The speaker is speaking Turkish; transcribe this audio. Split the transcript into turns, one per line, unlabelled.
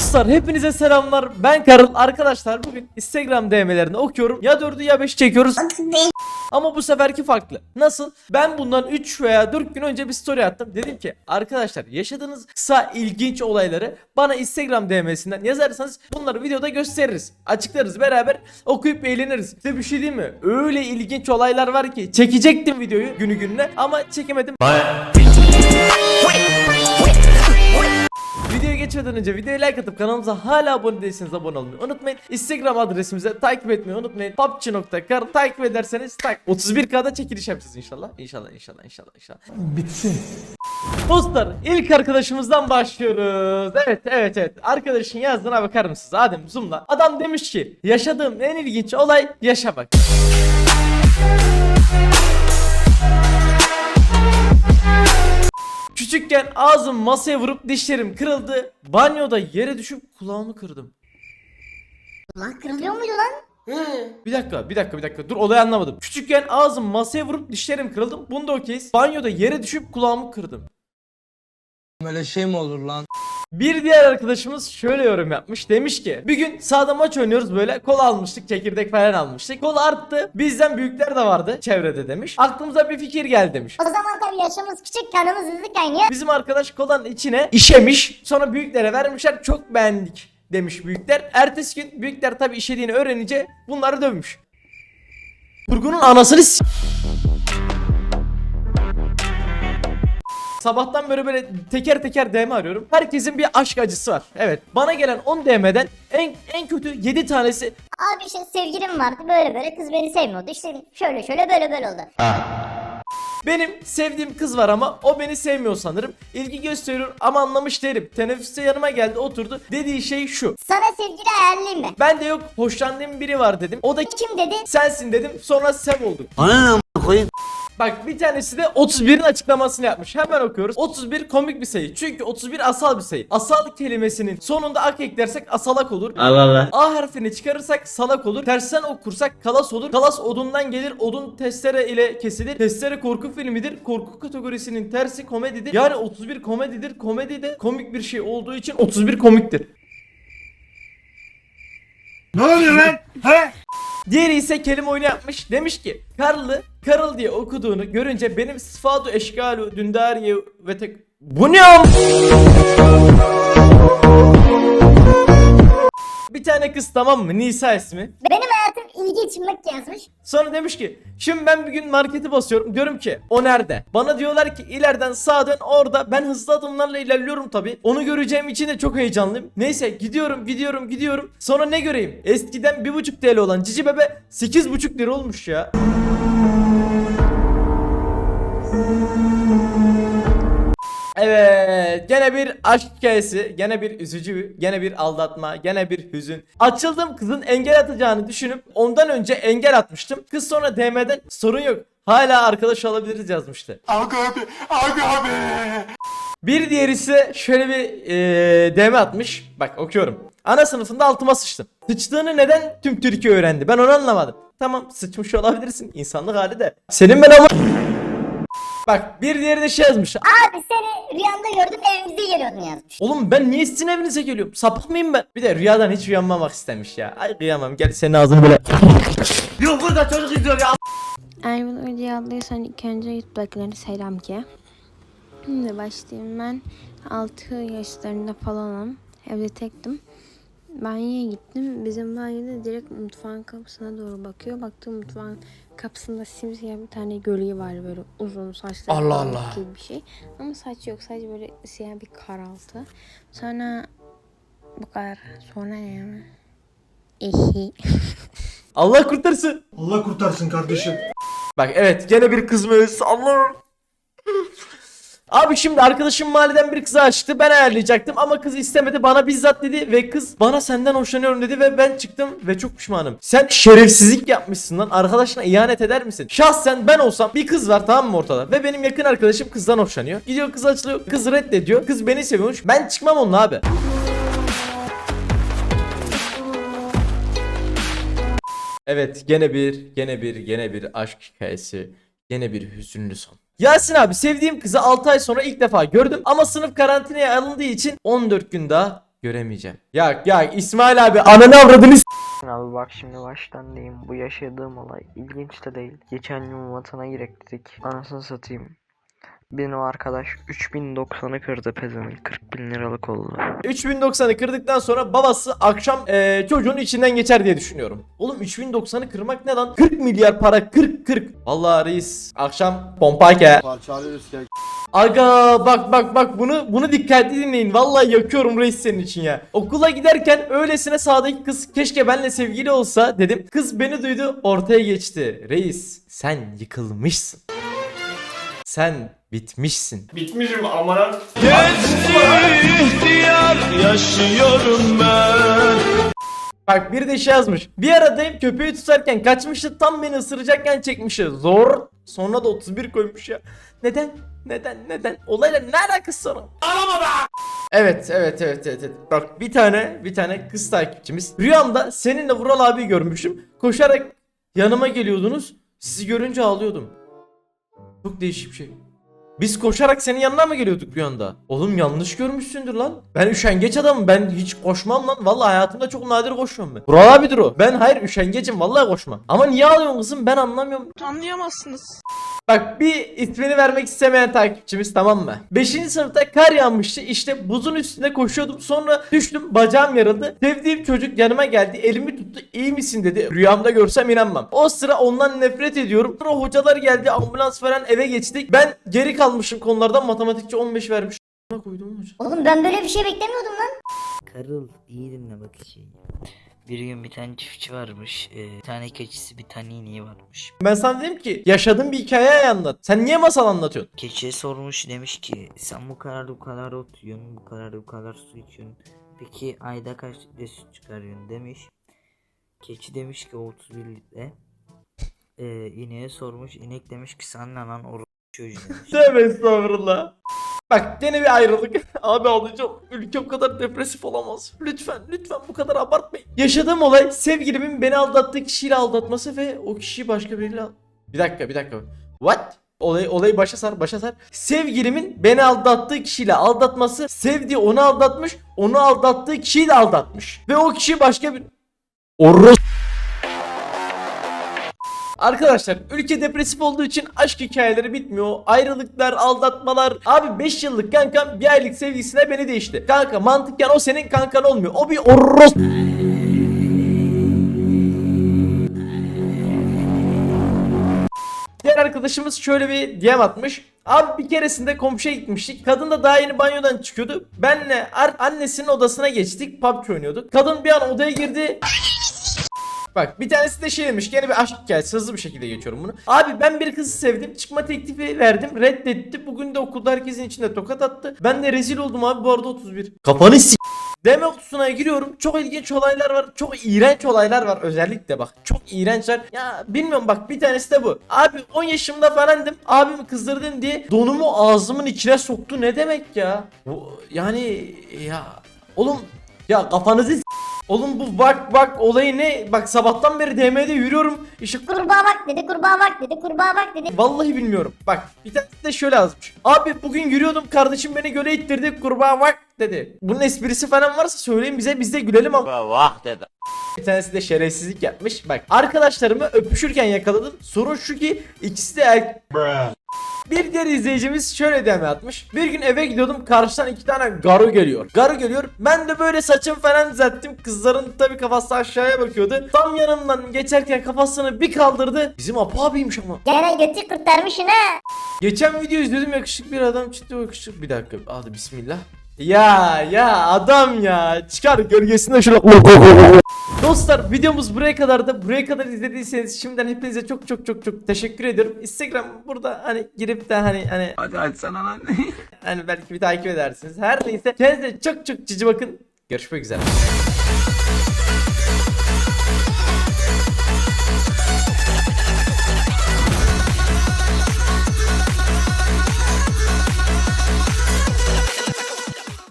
Dostlar hepinize selamlar. Ben Karıl. Arkadaşlar bugün Instagram DM'lerini okuyorum. Ya 4'ü ya 5'i çekiyoruz. Ama bu seferki farklı. Nasıl? Ben bundan 3 veya 4 gün önce bir story attım. Dedim ki arkadaşlar yaşadığınız kısa ilginç olayları bana Instagram DM'sinden yazarsanız bunları videoda gösteririz. Açıklarız beraber okuyup eğleniriz. Size bir şey diyeyim mi? Öyle ilginç olaylar var ki çekecektim videoyu günü gününe ama çekemedim. Videoya geçmeden önce videoya like atıp kanalımıza hala abone değilseniz abone olmayı unutmayın. Instagram adresimize takip etmeyi unutmayın. PUBG.kar takip ederseniz tak 31K'da çekiliş yapacağız inşallah. İnşallah inşallah inşallah inşallah.
Bitsin.
Dostlar ilk arkadaşımızdan başlıyoruz. Evet evet evet. Arkadaşın yazdığına bakar mısınız? Adem zoomla. Adam demiş ki yaşadığım en ilginç olay yaşa Küçükken ağzım masaya vurup dişlerim kırıldı. Banyoda yere düşüp kulağımı kırdım.
Lan kırılıyor muydu lan?
Bir dakika, bir dakika, bir dakika. Dur olayı anlamadım. Küçükken ağzım masaya vurup dişlerim kırıldı. Bunda okeyiz. Banyoda yere düşüp kulağımı kırdım.
Böyle şey mi olur lan?
Bir diğer arkadaşımız şöyle yorum yapmış. Demiş ki bir gün sahada maç oynuyoruz böyle kola almıştık çekirdek falan almıştık. Kola arttı. Bizden büyükler de vardı çevrede demiş. Aklımıza bir fikir geldi demiş.
O zaman tabii yaşımız küçük kanımız hızlı kaynıyor.
Bizim arkadaş kolanın içine işemiş. Sonra büyüklere vermişler. Çok beğendik demiş büyükler. Ertesi gün büyükler tabii işediğini öğrenince bunları dövmüş. Kurgunun anasını s- Sabahtan beri böyle teker teker DM arıyorum. Herkesin bir aşk acısı var. Evet. Bana gelen 10 DM'den en en kötü 7 tanesi
Abi işte sevgilim vardı böyle böyle kız beni sevmiyordu. İşte şöyle şöyle böyle böyle oldu.
benim sevdiğim kız var ama o beni sevmiyor sanırım. İlgi gösteriyor ama anlamış değilim. Teneffüste yanıma geldi oturdu. Dediği şey şu.
Sana sevgili ayarlayayım mı?
Ben de yok hoşlandığım biri var dedim. O da
Kim dedi?
sensin dedim. Sonra sev olduk.
Ana ne koyayım?
Bak bir tanesi de 31'in açıklamasını yapmış. Hemen okuyoruz. 31 komik bir sayı. Çünkü 31 asal bir sayı. Asal kelimesinin sonunda ak eklersek asalak olur.
Allah Allah.
A harfini çıkarırsak salak olur. Tersten okursak kalas olur. Kalas odundan gelir. Odun testere ile kesilir. Testere korku filmidir. Korku kategorisinin tersi komedidir. Yani 31 komedidir. Komedi de komik bir şey olduğu için 31 komiktir.
Ne oluyor lan? He?
Diğeri ise kelime oyunu yapmış. Demiş ki Karlı Karıl diye okuduğunu görünce benim sıfatu eşgalu dündariye ve tek... Bu ne? Kız tamam mı? Nisa ismi.
Benim hayatım ilginç mık yazmış.
Sonra demiş ki şimdi ben bir gün marketi basıyorum diyorum ki o nerede? Bana diyorlar ki ileriden sağa dön orada ben hızlı adımlarla ilerliyorum tabi. Onu göreceğim için de çok heyecanlıyım. Neyse gidiyorum gidiyorum gidiyorum. Sonra ne göreyim? Eskiden 1.5 TL olan cici bebe 8.5 lira olmuş ya. Evet gene bir aşk hikayesi gene bir üzücü gene bir aldatma gene bir hüzün. Açıldım kızın engel atacağını düşünüp ondan önce engel atmıştım. Kız sonra DM'den sorun yok hala arkadaş olabiliriz yazmıştı.
Abi abi. Abi abi.
Bir diğeri ise şöyle bir eee DM atmış. Bak okuyorum. Ana sınıfında altıma sıçtım. Sıçtığını neden tüm Türkiye öğrendi? Ben onu anlamadım. Tamam sıçmış olabilirsin. İnsanlık hali de. Senin ben ama Bak bir diğeri de şey yazmış
Abi seni rüyamda gördüm evimize geliyordun yazmış.
Oğlum ben niye sizin evinize geliyorum? Sapık mıyım ben? Bir de rüyadan hiç uyanmamak istemiş ya. Ay kıyamam gel senin ağzını böyle. Yok burada çocuk izliyor ya.
Eğer bunu videoya aldıysan ilk önce YouTube'dakilerine selam ki. Şimdi başlayayım ben 6 yaşlarında falanım. Evde tektim. Banyoya gittim. Bizim banyoda direkt mutfağın kapısına doğru bakıyor. Baktım mutfağın kapısında simsiyah bir tane gölge var böyle uzun saçlı
Allah Allah.
gibi bir şey. Ama saç yok sadece böyle siyah bir karaltı. Sonra bu kadar. Sonra ne yani? Ehi.
Allah kurtarsın.
Allah kurtarsın kardeşim.
Bak evet gene bir kız mevzusu Allah. Abi şimdi arkadaşım mahalleden bir kızı açtı ben ayarlayacaktım ama kız istemedi bana bizzat dedi ve kız bana senden hoşlanıyorum dedi ve ben çıktım ve çok pişmanım. Sen şerefsizlik yapmışsın lan arkadaşına ihanet eder misin? Şahsen ben olsam bir kız var tamam mı ortada ve benim yakın arkadaşım kızdan hoşlanıyor. Gidiyor kız açılıyor kız reddediyor kız beni seviyormuş ben çıkmam onunla abi. Evet gene bir gene bir gene bir aşk hikayesi gene bir hüzünlü son. Yasin abi sevdiğim kızı 6 ay sonra ilk defa gördüm ama sınıf karantinaya alındığı için 14 gün daha göremeyeceğim. Ya ya İsmail abi ananı avradını s-
Abi bak şimdi baştan diyeyim. Bu yaşadığım olay ilginç de değil. Geçen gün vatana girek dedik. Anasını satayım. Benim o arkadaş 3090'ı kırdı pezevenk. 40 bin liralık oldu.
3090'ı kırdıktan sonra babası akşam eee, çocuğun içinden geçer diye düşünüyorum. Oğlum 3090'ı kırmak ne lan? 40 milyar para 40 40. Vallahi reis akşam pompake.
Parçalıyoruz ya.
Aga bak bak bak bunu bunu dikkatli dinleyin. Vallahi yakıyorum reis senin için ya. Okula giderken öylesine sağdaki kız keşke benimle sevgili olsa dedim. Kız beni duydu ortaya geçti. Reis sen yıkılmışsın. Sen bitmişsin.
Bitmişim amına.
Bak bir de şey yazmış. Bir aradayım köpeği tutarken kaçmıştı tam beni ısıracakken çekmişti. Zor. Sonra da 31 koymuş ya. Neden? Neden? Neden? Olayla ne alakası var? Evet, evet, evet, evet, evet. Bak bir tane, bir tane kız takipçimiz. Rüyamda seninle Vural abi görmüşüm. Koşarak yanıma geliyordunuz. Sizi görünce ağlıyordum. Çok değişik bir şey. Biz koşarak senin yanına mı geliyorduk rüyanda? Oğlum yanlış görmüşsündür lan. Ben üşengeç adamım. Ben hiç koşmam lan. Vallahi hayatımda çok nadir koşuyorum ben. Vural abidir o. Ben hayır üşengecim. Vallahi koşmam. Ama niye ağlıyorsun kızım? Ben anlamıyorum.
Anlayamazsınız.
Bak bir ismini vermek istemeyen takipçimiz tamam mı? 5. sınıfta kar yağmıştı işte buzun üstünde koşuyordum sonra düştüm bacağım yarıldı. Sevdiğim çocuk yanıma geldi elimi tuttu iyi misin dedi. Rüyamda görsem inanmam. O sıra ondan nefret ediyorum. Sonra hocalar geldi ambulans veren eve geçtik. Ben geri kalmışım konulardan matematikçi 15 vermiş. Ne koydum hocam?
Oğlum ben böyle bir şey beklemiyordum lan.
Karıl iyi dinle bak şeyi. Bir gün bir tane çiftçi varmış. Ee, bir tane keçisi bir tane ineği varmış.
Ben sana dedim ki yaşadığın bir hikaye anlat. Sen niye masal anlatıyorsun?
Keçiye sormuş demiş ki sen bu kadar bu kadar ot yiyorsun bu kadar bu kadar su içiyorsun. Peki ayda kaç litre süt çıkarıyorsun demiş. Keçi demiş ki 31 litre. Ee, ineğe sormuş inek demiş ki sen lan oru çocuğu demiş.
Tövbe estağfurullah. Bak gene bir ayrılık. Abi alacağım. Ülke o kadar depresif olamaz. Lütfen lütfen bu kadar abartmayın. Yaşadığım olay sevgilimin beni aldattığı kişiyle aldatması ve o kişiyi başka biriyle Bir dakika bir dakika. What? Olayı, olayı başa sar başa sar. Sevgilimin beni aldattığı kişiyle aldatması sevdiği onu aldatmış onu aldattığı kişiyi de aldatmış. Ve o kişi başka bir... Oros Arkadaşlar ülke depresif olduğu için aşk hikayeleri bitmiyor. Ayrılıklar, aldatmalar. Abi 5 yıllık kankam bir aylık sevgisine beni değişti. Kanka mantıken o senin kankan olmuyor. O bir oros... Diğer arkadaşımız şöyle bir DM atmış. Abi bir keresinde komşuya gitmiştik. Kadın da daha yeni banyodan çıkıyordu. Benle annesinin odasına geçtik. PUBG oynuyorduk. Kadın bir an odaya girdi. Bak bir tanesi de şey demiş gene bir aşk hikayesi hızlı bir şekilde geçiyorum bunu. Abi ben bir kızı sevdim çıkma teklifi verdim reddetti bugün de okulda herkesin içinde tokat attı. Ben de rezil oldum abi bu arada 31. Kafanı s- Deme kutusuna giriyorum. Çok ilginç olaylar var. Çok iğrenç olaylar var özellikle bak. Çok iğrençler. Ya bilmiyorum bak bir tanesi de bu. Abi 10 yaşımda falandım. Abimi kızdırdım diye donumu ağzımın içine soktu. Ne demek ya? Bu, yani ya oğlum ya kafanızı Oğlum bu bak bak olayı ne? Bak sabahtan beri DM'de yürüyorum. İşte
Kurbağa bak dedi, kurbağa bak dedi, kurbağa bak dedi.
Vallahi bilmiyorum. Bak bir tanesi de şöyle yazmış. Abi bugün yürüyordum kardeşim beni göle ittirdi kurbağa bak dedi. Bunun esprisi falan varsa söyleyin bize biz de gülelim ama.
Vah dedi.
Bir tanesi de şerefsizlik yapmış. Bak arkadaşlarımı öpüşürken yakaladım. Sorun şu ki ikisi de erkek. Bir diğer izleyicimiz şöyle deme atmış. Bir gün eve gidiyordum karşıdan iki tane garu geliyor. Garu geliyor. Ben de böyle saçım falan düzelttim. Kızların tabi kafası aşağıya bakıyordu. Tam yanımdan geçerken kafasını bir kaldırdı. Bizim Apo abiymiş ama.
Gene götü kurtarmışsın ha.
Geçen video izledim yakışıklı bir adam çıktı yakışıklı. Bir dakika hadi bismillah. Ya ya adam ya çıkar gölgesinde şöyle Dostlar videomuz buraya kadar da buraya kadar izlediyseniz şimdiden hepinize çok çok çok çok teşekkür ediyorum. Instagram burada hani girip de hani hani
Hadi açsana lan.
hani belki bir takip edersiniz. Her neyse kendinize çok çok cici bakın. Görüşmek üzere.